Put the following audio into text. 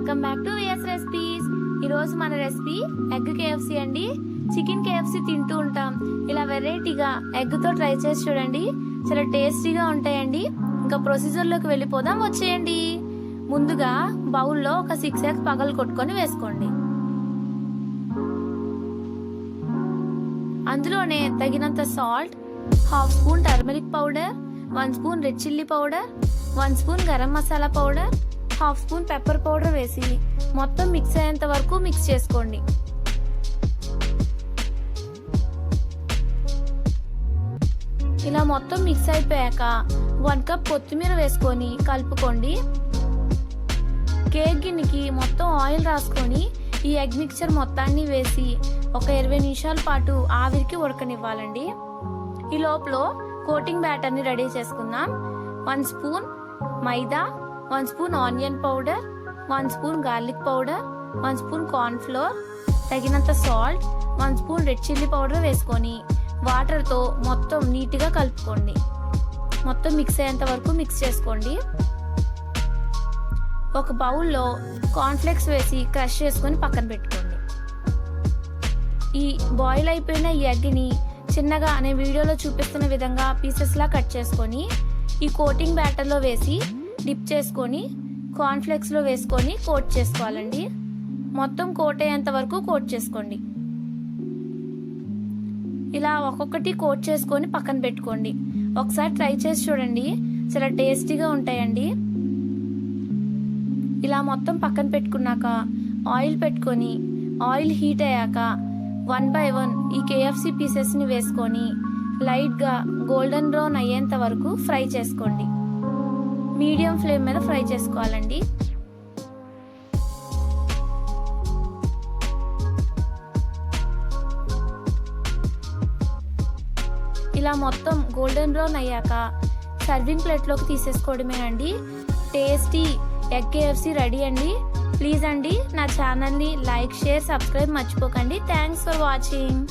Welcome back to S recipes ఈరోజు మన recipe egg KFC అండి. చికెన్ కేఎఫ్సి తింటూ ఉంటాం. ఇలా వెరైటీగా ఎగ్తో ట్రై చేసి చూడండి. చాలా టేస్టీగా ఉంటాయండి. ఇంకా ప్రొసీజర్లోకి వెళ్ళిపోదాం. వచ్చేయండి. ముందుగా బౌల్లో ఒక సిక్స్ ఎగ్స్ పగలు కొట్టుకొని వేసుకోండి. అందులోనే తగినంత salt half spoon turmeric powder one spoon red chilli powder one spoon garam masala powder half spoon pepper powder వేసి మొత్తం మిక్స్ అయ్యేంత వరకు మిక్స్ చేసుకోండి. ఇలా మొత్తం మిక్స్ అయిపోయాక వన్ కప్ కొత్తిమీర వేసుకొని కలుపుకోండి. కేక్ గిన్నెకి మొత్తం ఆయిల్ రాసుకొని ఈ ఎగ్ మిక్చర్ మొత్తాన్ని వేసి ఒక ఇరవై నిమిషాల పాటు ఆవిరికి ఉడకనివ్వాలండి. ఈ లోపల కోటింగ్ బ్యాటర్ని రెడీ చేసుకుందాం. One spoon maida one spoon onion powder one spoon garlic powder one spoon corn flour తగినంత salt one spoon red chilli powder వేసుకొని వాటర్తో మొత్తం నీట్గా కలుపుకోండి. మొత్తం మిక్స్ అయ్యేంత వరకు మిక్స్ చేసుకోండి. ఒక బౌల్లో కార్న్ఫ్లెక్స్ వేసి క్రష్ చేసుకొని పక్కన పెట్టుకోండి. ఈ బాయిల్ అయిపోయిన ఈ ఎగ్ని చిన్నగా అనే వీడియోలో చూపిస్తున్న విధంగా పీసెస్లా కట్ చేసుకొని ఈ కోటింగ్ బ్యాటర్లో వేసి డిప్ చేసుకొని కార్న్ఫ్లెక్స్లో వేసుకొని కోట్ చేసుకోవాలండి. మొత్తం కోట్ అయ్యేంత వరకు కోట్ చేసుకోండి. ఇలా ఒక్కొక్కటి కోట్ చేసుకొని పక్కన పెట్టుకోండి. ఒకసారి ట్రై చేసి చూడండి. చాలా టేస్టీగా ఉంటాయండి. ఇలా మొత్తం పక్కన పెట్టుకున్నాక ఆయిల్ పెట్టుకొని ఆయిల్ హీట్ అయ్యాక వన్ బై వన్ ఈ కేఎఫ్సి పీసెస్ని వేసుకొని లైట్గా గోల్డెన్ బ్రౌన్ అయ్యేంత వరకు ఫ్రై చేసుకోండి. మీడియం ఫ్లేమ్ మీద ఫ్రై చేసుకోవాలండి. ఇలా మొత్తం గోల్డెన్ బ్రౌన్ అయ్యాక సర్వింగ్ ప్లేట్లోకి తీసేసుకోవడమేనండి. టేస్టీ ఎగ్ కేఎఫ్సి రెడీ అండి. ప్లీజ్ అండి నా ఛానల్ని లైక్ షేర్ సబ్స్క్రైబ్ మర్చిపోకండి. Thanks for watching.